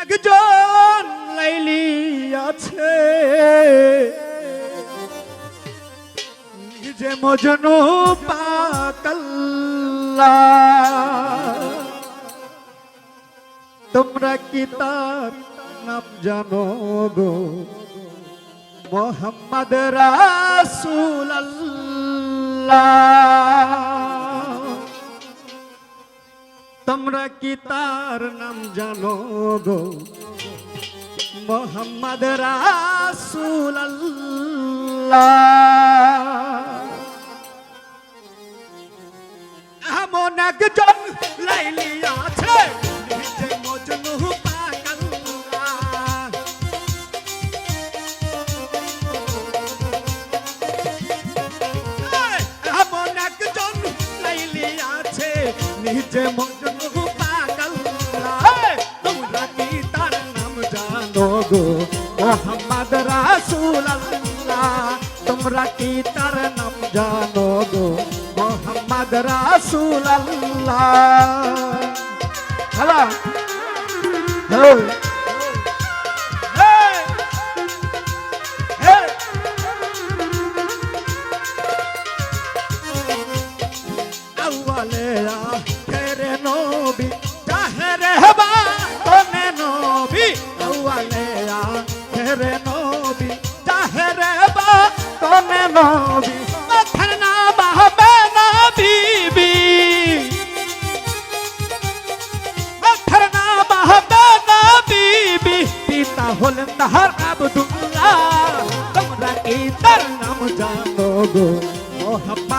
একজন লাইলি আছে। নিজে মজনু পাকাল্লা তোমরা কি তার নাম জানো গো? মোহাম্মদ রাসূল তোমরা কি তার নাম জানো গো? মোহাম্মদ রাসূল এমন একজন লাইলি আছে মোহাম্মদ রাসুল্লাহ তোমরা কি তার নাম জানো গো? মোহাম্মদ রাসুল্লাহ হ্যালো? হ্যালো?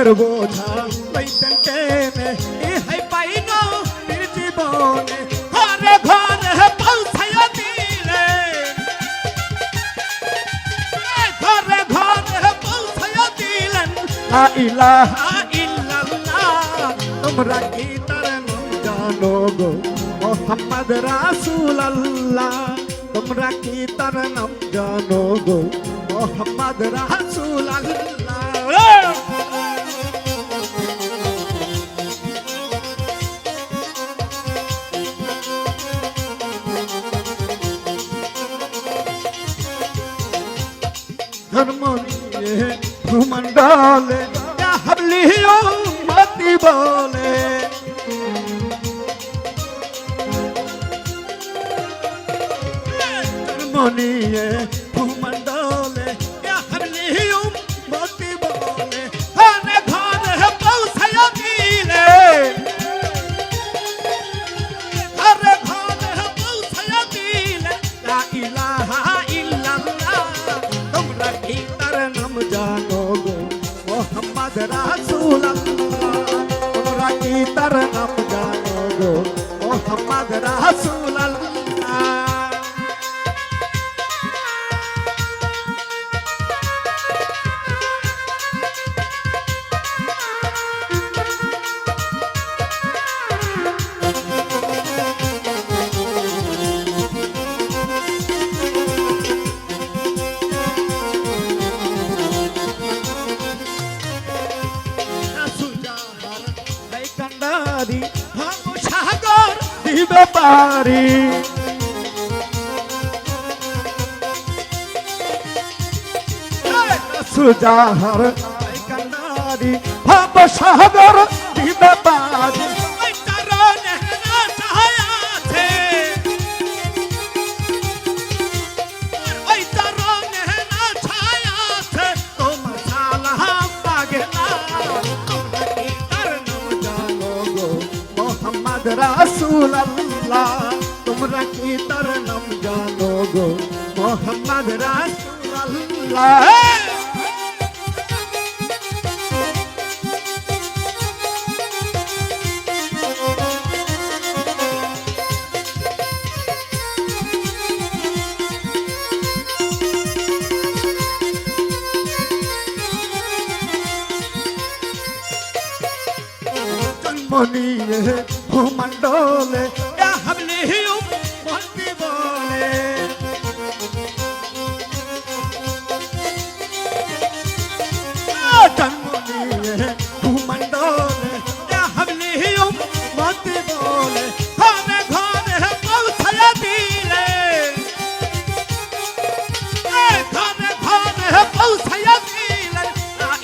ভরের বোঝা লইতেন টেনে ইহাই পাইল বীর জীবনে, ঘরে ঘরে পৌঁছাইয়া দিলে। ঘরে ঘরে পৌঁছাইয়া দিলেন। তোমরা কি তার নাম জানো গো? মোহাম্মদ রাসূলুল্লাহ, তোমরা নিয়ে ভূমণ্ডলে হাবলিও মতি বলে। মনিয়ে নিয়ে ভূমণ্ডলে মোহাম্মদ রাসূলুল্লাহ তোমরা কি তার নাম জানো গো মোহাম্মদ রাসূলুল্লাহ ভাব সাগর দিবে পারি সুজাহার এই কান্ডারি ভাব সাগর দিবে পারি রসুল্লাহ তোমরা কি তার নাম জানো গো? মোহাম্মদ রসুল্লাহ মনিয়ে হুমান্ডলে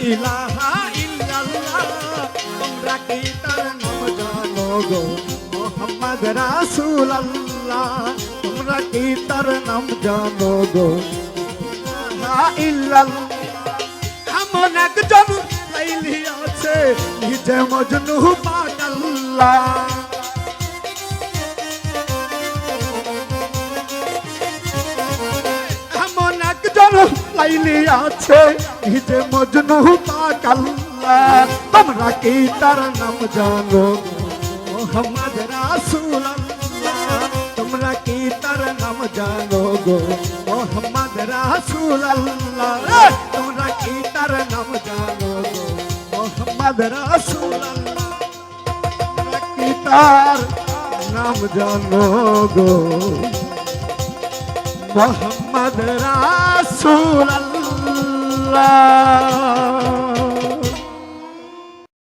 ইলাহা ইল্লাল্লাহ তোমরা কি তার নাম জানো গো? মোহাম্মদ রাসূলুল্লাহ, তোমরা কি তার নাম জানো গো? এমন একজন লাইলি আছে, নিজে মজনু পাগল্লা এমন একজন লাইলি আছে, নিজে মজনু পাগল্লা তোমরা কি তার নাম জানো মোহাম্মদ কি তার নাম জানো গো মোহাম্মদ রাসূলুল্লাহ তোমরা কি তার নাম জানো গো মোহাম্মদ রাসূলুল্লাহ তোমরা কি তার নাম জানো গো মোহাম্মদ রাসূলুল্লাহ